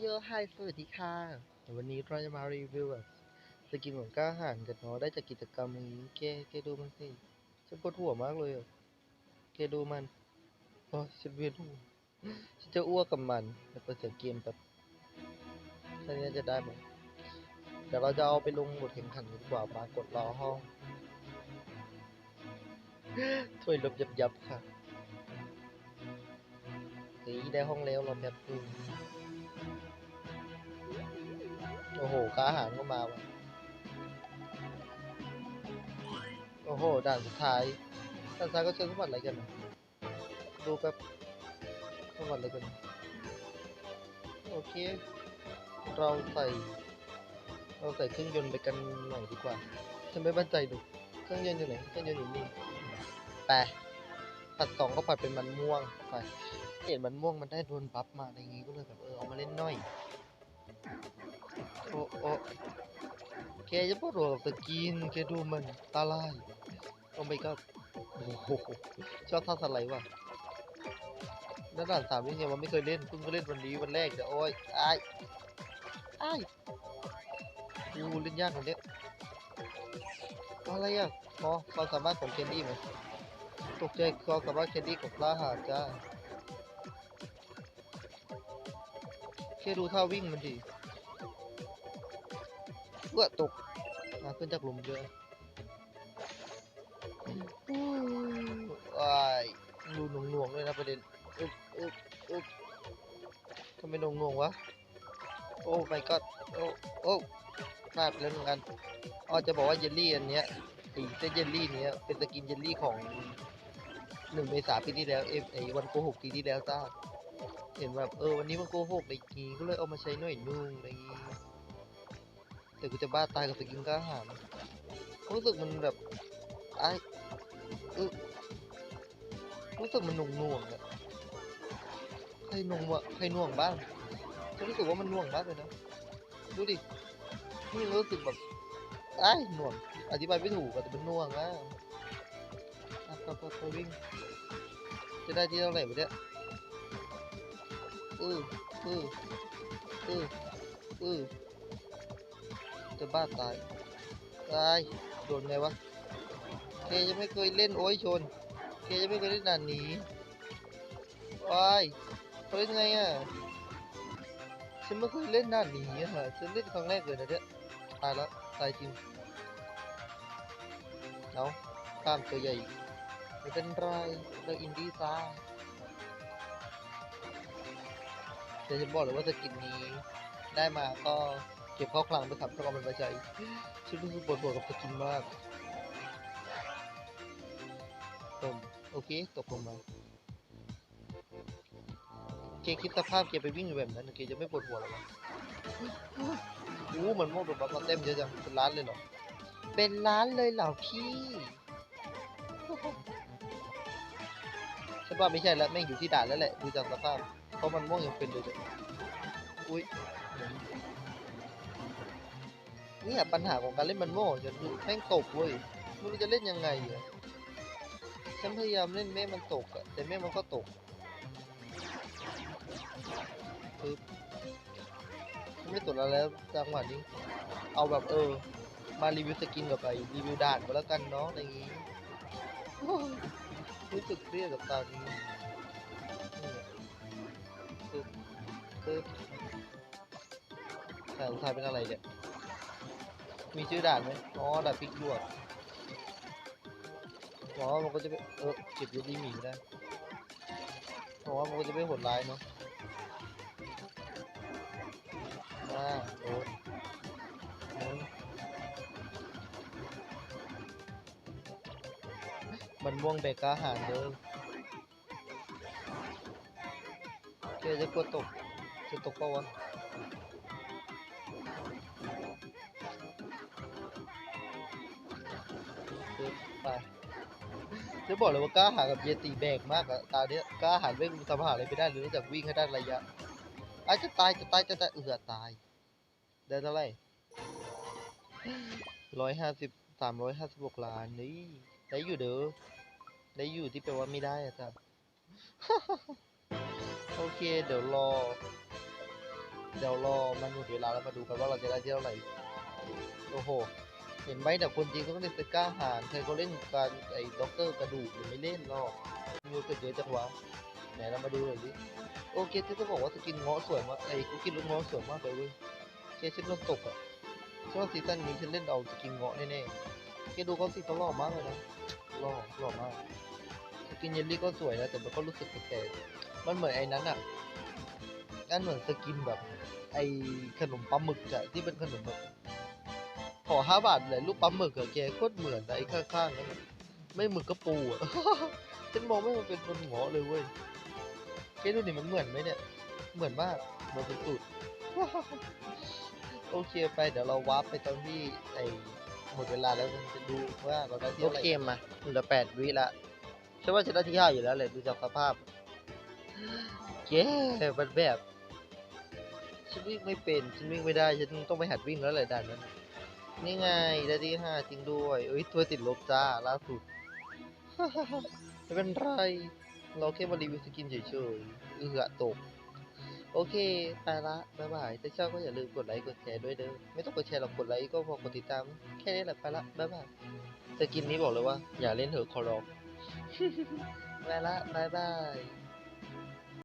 โยไฮสวัสดีค่ะ วันนี้เราจะมารีวิวแบบสกินของกล้าหาญกันเนาะได้จากกิจกรรมนี้แกแกดูมันสิฉันปวดหัวมากเลยอะแกดูมันโอ้ฉันเวียนหัวฉันจะอ้วกกับมันเดี๋ยวเปิดเสียงเกมแบบแค่นี้จะได้ไหมเดี๋ยวเราจะเอาไปลงบทแข่งขันดีกว่าปากฏรอห้องถ้วยลบยับยับค่ะเฮ้ยได้ห้องแล้วเรอแป๊บนึง โอ้โหกล้าหาญก็มาว่ะโอ้โห ด่านสุดท้าย ด่านสุดท้ายก็เจอสมบัติอะไรกันนะดูแป๊บสมบัติอะไรกัน โอเค เราใส่ เราใส่เครื่องยนต์ไปกันหน่อยดีกว่า ฉันไม่มั่นใจดู เครื่องยนต์อยู่ไหน เครื่องยนต์อยู่นี่ไปผัดสองก็ผัดเป็นมันม่วงไป เห็นมันม่วงมันได้โดนบัฟมาอะไรอย่างงี้ก็เลยแบบเออเอามาเล่นหน่อย อ้โอ้แกจะพูดว่าสกินแกดูมันตาลายโอ้ไม่ก็โอ้โหชอบท่าสไลด์ว่ะนั่นด่านสามนี่ไงมันไม่เคยเล่นเพิ่งมาเล่นวันนี้วันแรกเดี๋ยวโอ้ยอ้ายอ้ายกูเล่นยากกว่านี้อะไรอะอ๋อความสามารถของแคนดี้ไหมตกใจความสามารถแคนดี้ของกล้าหาจ้าแค่ดูท่าวิ่งมันดิ เพื่อตกมาขึ้นจากหลุมเยอะอู้ว้ายดูหน่วงหน่วงๆด้วยนะประเด็นอึ๊บอึ๊บอึ๊บทำไมหน่วงหน่วงๆวะ โอ้ my god โอ้โอ้พลาดไปแล้วหนึ่งอันอ๋อจะบอกว่าเยลลี่อันเนี้ยไอ้เส้นเยลลี่เนี้ยเป็นสกินเยลลี่ของหนึ่งเมษาปีที่แล้วเอฟไอวันโกหกปีที่แล้วจ้าเห็นแบบเออวันนี้มันโกหกไรอย่างงี้ก็เลยเอามาใช้หน่อยนุ่งอะไรอย่างงี้ แต่กูจะบ้าตายกับสกินกล้าหาญรู้สึกมันแบบไอ้เออรู้สึกมันหน่วงหน่วงอะใครหน่วงวะใครหน่วงบ้างฉันรู้สึกว่ามันหน่วงมากเลยนะดูดินี่รู้สึกแบบไอ้หน่วงอธิบายไม่ถูกแต่มันหน่วงอะอะก็ก็ก็วิ่งจะได้ที่เท่าไหร่วะเนี่ยเออเออเออเออ จะบ้าตาย ตาย โดนไงวะ เคยังไม่เคยเล่นโอ้ยชน เคยังไม่เคยเล่นด่านนี้ว้ายเขาเล่นไงอะ ฉันไม่เคยเล่นด่านนี้อะค่ะฉันเล่นครั้งแรกเลยนะเนี่ยตายแล้ว ตายจริงเอาข้ามตัวใหญ่ไม่เป็นไรเราอินดี้ซ่าแต่จะบอกเลยว่าสกินนี้ได้มาก็ เก็บเข้าคลังไปครับต้องเอามันไปใช้ฉันรู้สึกปวดหัวกับสกินมากตมโอเค ตกลงมาเกคิดสภาพเกไปวิ่งอยู่แบบนั้นเกจะไม่ปวดหัวหรอวะอู้มันโม่โดนบัฟมาเต็มเยอะจังเป็นล้านเลยเหรอ เป็นล้านเลยเหรอพี่ฉันว่าไม่ใช่แล้วแม่งอยู่ที่ด่านแล้วแหละ ดูจากสภาพ เพราะมันม่วงยังเป็นเลยจ้ะอุ้ย เนี่ยปัญหาของการเล่นมันโม่จะคือแม่งตกเว้ยไม่รู้จะเล่นยังไงอะฉันพยายามเล่นแม่มันตกอะแต่แม่มันก็ตกปึ๊บไม่สนอะไรแล้วจังหวะนี้ เอาแบบเออ มารีวิวสกินกับไปรีวิวด่านก็แล้วกันเนาะอย่างงี้รู้สึกเครียดกับตอนนี้ปึ๊บปึ๊บแต่สุดท้ายเป็นอะไรเนี่ย มีชื่อด่านไหมอ๋อด่านพริกหยวกหวังว่ามันก็จะไม่เออเก็บยูดีหมีได้หวังว่ามันก็จะไม่โหดร้ายเนาะอ่าโดนโดนมันม่วงเบกอาหารเด้อเกจะกลัวตกจะตกเปล่าวะ จะบอกเลยว่ากล้าหากับเยติแบกมากอะตาเนี้ยกล้าหาญไม่รู้ทำหาอะไรไม่ได้เลยนอกจากวิ่งให้ได้ระยะอาจจะตายจะตายจะตายเอือตาย ได้เท่าไหร่ร้อยห้าสิบสามร้อยห้าสิบหกล้านนี่ได้อยู่เด้อได้อยู่ที่แปลว่าไม่ได้อะจ้ะโอเค เดี๋ยวรอ เดี๋ยวรอมันหมดเวลาแล้วมาดูกันว่าเราจะได้เท่าไหร่โอ้โห เห็นไหมแต่คนจริงต้องเล่นสก้าหารใครเขาเล่นการไอ้ด็อกเตอร์กระดูกหรือไม่เล่นหรอกมีเกิดเยอะจังวะไหนเรามาดูหน่อยดิโอเคที่จะบอกว่าสกินงาะสวยมากไอ้กูกินลูกงาะสวยมากเลยเว้ยเคฉันโดนตกอะช่วงซีซั่นนี้ฉันเล่นเอาสกินเงาะแน่ๆเคดูเขาสิเขาหล่อมากเลยนะหล่อหล่อมากสกินเยลลี่ก็สวยนะแต่มันก็รู้สึกแปลกๆมันเหมือนไอ้นั้นอะนั่นเหมือนสกินแบบ ไอ้ขนมปลาหมึกอะที่เป็นขนมแบบ ขอห้าบาทเลยรูกปปลาหมึกอะแกโคตรเหมือนอะไอ้ข้างๆนั้นไม่หมึกก็ปูอะฉันมองไม่มันเป็นคนหงอเลยเว้ยแกดูดิมันเหมือนไหมเนี่ย เหมือนมากเหมือนสุดโอเคไปเดี๋ยวเราวาร์ปไปตอนที่ไอหมดเวลาแล้วจะดูว่าเราได้ที่อเท่าไหร่เคมาเหลือแปดวิละฉันว่าฉันได้ที่ห้าอยู่แล้วเลยดูจากสภาพเย้มันแบบฉันวิ่งไม่เป็นฉันวิ่งไม่ได้ฉันต้องไปหัดวิ่งแล้วแหละด่านนั้น นี่ไงได้ที่ห้าจริงด้วยเอ้ยตัวติดลบจ้าล่าสุด ไม่เป็นไร เราแค่มารีวิวสกินเฉยๆเอือตก โอเคไปละ บ๊ายบาย ถ้าชอบก็อย่าลืมกดไลค์กดแชร์ด้วยเด้อ ไม่ต้องกดแชร์หรอกกดไลค์ก็พอกดติดตาม แค่นี้แหละไปละ บ๊ายบาย สกินนี้บอกเลยว่า อย่าเล่นเถอะขอร้องไปละ บ๊ายบาย